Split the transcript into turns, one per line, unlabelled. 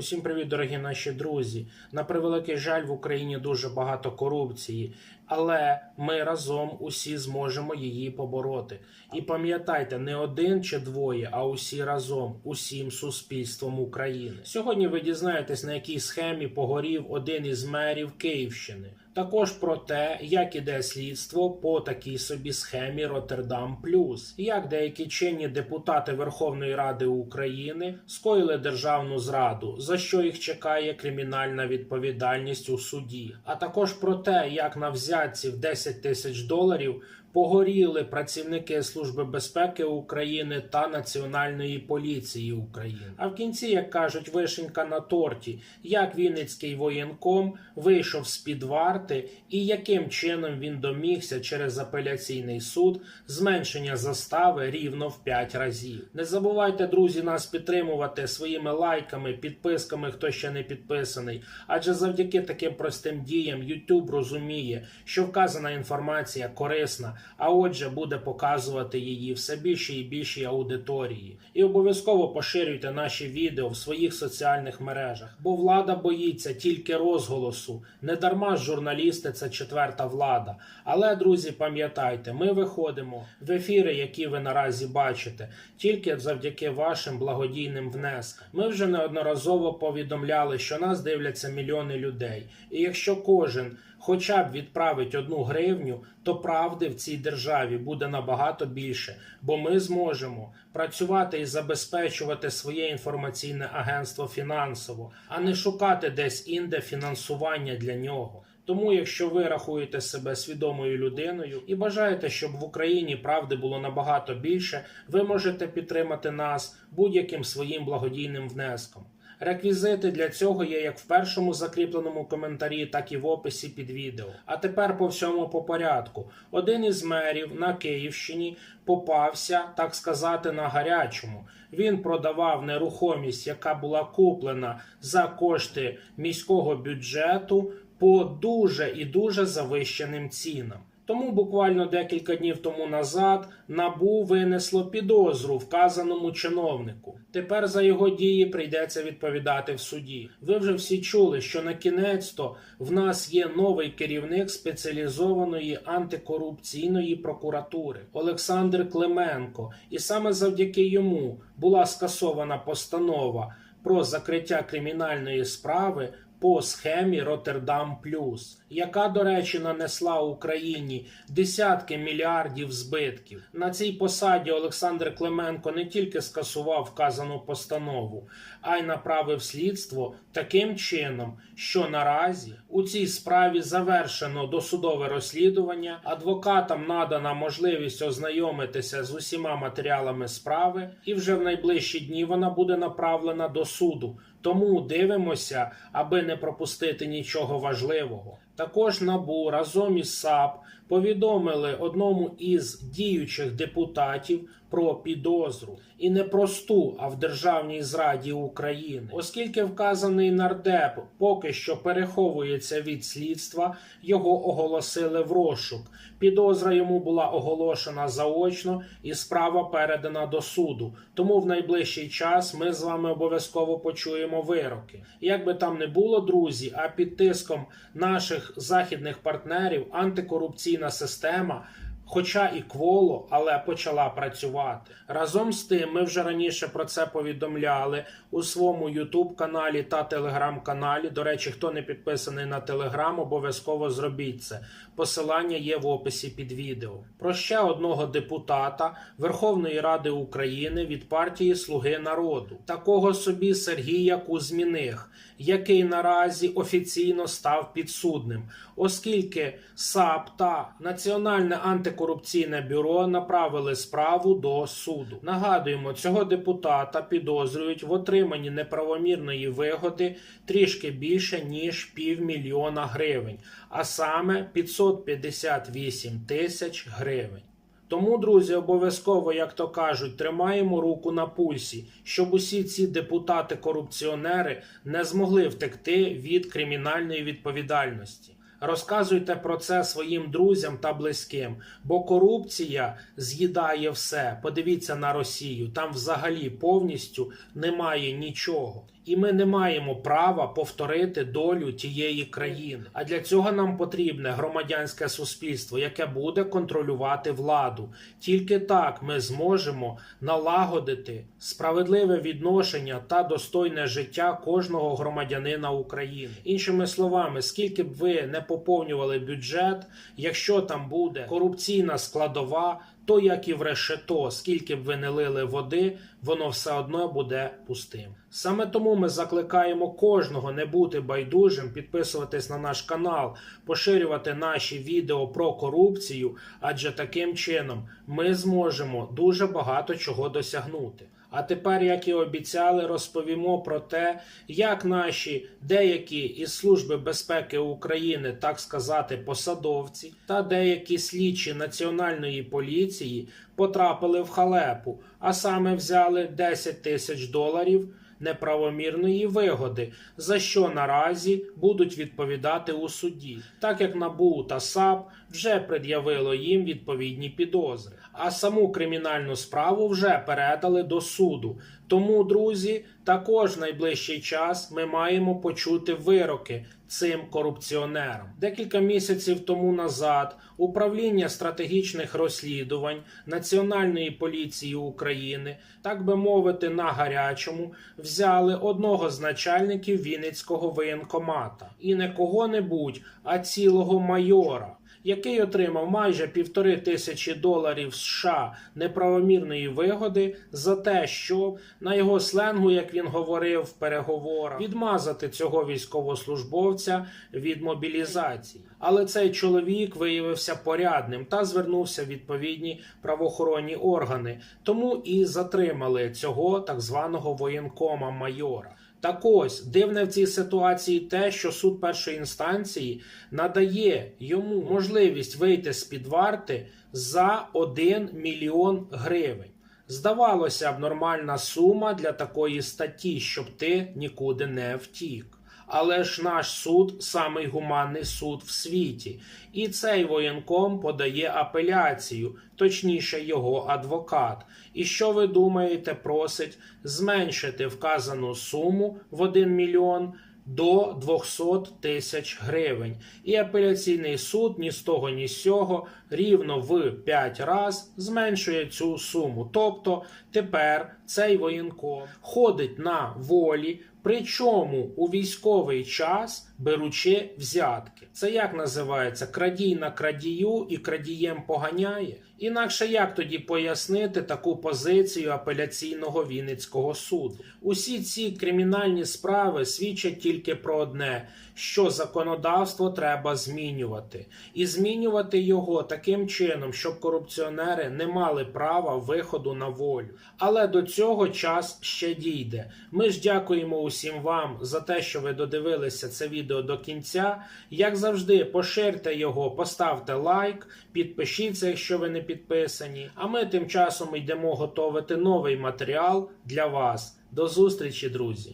Усім привіт, дорогі наші друзі. На превеликий жаль, в Україні дуже багато корупції, але ми разом усі зможемо її побороти. І пам'ятайте, не один чи двоє, а усі разом, усім суспільством України. Сьогодні ви дізнаєтесь, на якій схемі погорів один із мерів Київщини. Також про те, як іде слідство по такій собі схемі Роттердам Плюс, як деякі чинні депутати Верховної Ради України скоїли державну зраду, за що їх чекає кримінальна відповідальність у суді, а також про те, як на взятці в 10 тисяч доларів погоріли працівники Служби безпеки України та Національної поліції України. А в кінці, як кажуть, вишенька на торті, як Вінницький воєнком вийшов з під варти і яким чином він домігся через апеляційний суд зменшення застави рівно в 5 разів. Не забувайте, друзі, нас підтримувати своїми лайками, підписками, хто ще не підписаний. Адже завдяки таким простим діям YouTube розуміє, що вказана інформація корисна, а отже, буде показувати її все більшій і більшій аудиторії. І обов'язково поширюйте наші відео в своїх соціальних мережах, бо влада боїться тільки розголосу. Не дарма ж журналісти це четверта влада. Але, друзі, пам'ятайте, ми виходимо в ефіри, які ви наразі бачите, тільки завдяки вашим благодійним внескам. Ми вже неодноразово повідомляли, що нас дивляться мільйони людей. І якщо кожен хоча б відправить одну гривню, то правди в цій державі буде набагато більше, бо ми зможемо працювати і забезпечувати своє інформаційне агентство фінансово, а не шукати десь інде фінансування для нього. Тому, якщо ви рахуєте себе свідомою людиною і бажаєте, щоб в Україні правди було набагато більше, ви можете підтримати нас будь-яким своїм благодійним внеском. Реквізити для цього є як в першому закріпленому коментарі, так і в описі під відео. А тепер по всьому по порядку. Один із мерів на Київщині попався, так сказати, на гарячому. Він продавав нерухомість, яка була куплена за кошти міського бюджету по дуже і дуже завищеним цінам. Тому буквально декілька днів тому назад набу винесло підозру вказаному чиновнику. Тепер за його дії прийдеться відповідати в суді. Ви вже всі чули, що на кінець-то в нас є новий керівник спеціалізованої антикорупційної прокуратури Олександр Клименко, і саме завдяки йому була скасована постанова про закриття кримінальної справи по схемі Роттердам Плюс, яка, до речі, нанесла Україні десятки мільярдів збитків. На цій посаді Олександр Клименко не тільки скасував вказану постанову, а й направив слідство таким чином, що наразі у цій справі завершено досудове розслідування. Адвокатам надана можливість ознайомитися з усіма матеріалами справи, і вже в найближчі дні вона буде направлена до суду. Тому дивимося, аби не пропустити нічого важливого. Також НАБУ разом із САП повідомили одному із діючих депутатів про підозру і не просту, а в державній зраді України, оскільки вказаний нардеп поки що переховується від слідства, його оголосили в розшук. Підозра йому була оголошена заочно, і справа передана до суду. Тому в найближчий час ми з вами обов'язково почуємо вироки. Як би там не було, друзі, а під тиском наших західних партнерів антикорупційна система. Хоча і кволо, але почала працювати разом з тим. Ми вже раніше про це повідомляли у своєму Ютуб каналі та телеграм-каналі. До речі, хто не підписаний на телеграм, обов'язково зробіть це. Посилання є в описі під відео. Про ще одного депутата Верховної Ради України від партії Слуги народу, такого собі Сергія Кузьміних, який наразі офіційно став підсудним, оскільки САП та Національне антикорупційне бюро направили справу до суду. Нагадуємо, цього депутата підозрюють в отриманні неправомірної вигоди трішки більше ніж півмільйона гривень, а саме 558 тисяч гривень. Тому, друзі, обов'язково, як то кажуть, тримаємо руку на пульсі, щоб усі ці депутати-корупціонери не змогли втекти від кримінальної відповідальності. Розказуйте про це своїм друзям та близьким, бо корупція з'їдає все. Подивіться на Росію, там взагалі повністю немає нічого. І ми не маємо права повторити долю тієї країни. А для цього нам потрібне громадянське суспільство, яке буде контролювати владу. Тільки так ми зможемо налагодити справедливе відношення та достойне життя кожного громадянина України. Іншими словами, скільки б ви не поповнювали бюджет, якщо там буде корупційна складова, то як і в решето, скільки б ви не лили води, воно все одно буде пустим. Саме тому ми закликаємо кожного не бути байдужим, підписуватись на наш канал, поширювати наші відео про корупцію, адже таким чином ми зможемо дуже багато чого досягнути. А тепер, як і обіцяли, розповімо про те, як наші деякі із Служби безпеки України, так сказати, посадовці, та деякі слідчі національної поліції потрапили в халепу, а саме взяли 10 тисяч доларів неправомірної вигоди, за що наразі будуть відповідати у суді, так як НАБУ та САП вже пред'явило їм відповідні підозри, а саму кримінальну справу вже передали до суду. Тому, друзі, також найближчий час ми маємо почути вироки цим корупціонерам. Декілька місяців тому назад управління стратегічних розслідувань Національної поліції України, так би мовити, на гарячому, взяли одного з начальників Вінницького воєнкомата і не кого-небудь, а цілого майора який отримав майже півтори тисячі доларів США неправомірної вигоди за те, що на його сленгу, як він говорив в переговорах, відмазати цього військовослужбовця від мобілізації. Але цей чоловік виявився порядним та звернувся в відповідні правоохоронні органи, тому і затримали цього так званого воєнкома майора. Так ось дивне в цій ситуації те, що суд першої інстанції надає йому можливість вийти з під варти за 1 мільйон гривень. Здавалося б, нормальна сума для такої статті, щоб ти нікуди не втік. Але ж наш суд самий гуманний суд в світі, і цей воєнком подає апеляцію, точніше, його адвокат. І що ви думаєте, просить зменшити вказану суму в 1 мільйон до 200 тисяч гривень. І апеляційний суд ні з того, ні з сього рівно в 5 раз зменшує цю суму. Тобто тепер цей воєнком ходить на волі. Причому у військовий час беручи взятки. Це як називається крадій на крадію і крадієм поганяє. Інакше як тоді пояснити таку позицію апеляційного Вінницького суду? Усі ці кримінальні справи свідчать тільки про одне: що законодавство треба змінювати, і змінювати його таким чином, щоб корупціонери не мали права виходу на волю. Але до цього час ще дійде. Ми ж дякуємо усім вам за те, що ви додивилися це відео до кінця. Як завжди, поширте його, поставте лайк, підпишіться, якщо ви не підписані. А ми тим часом йдемо готувати новий матеріал для вас. До зустрічі, друзі!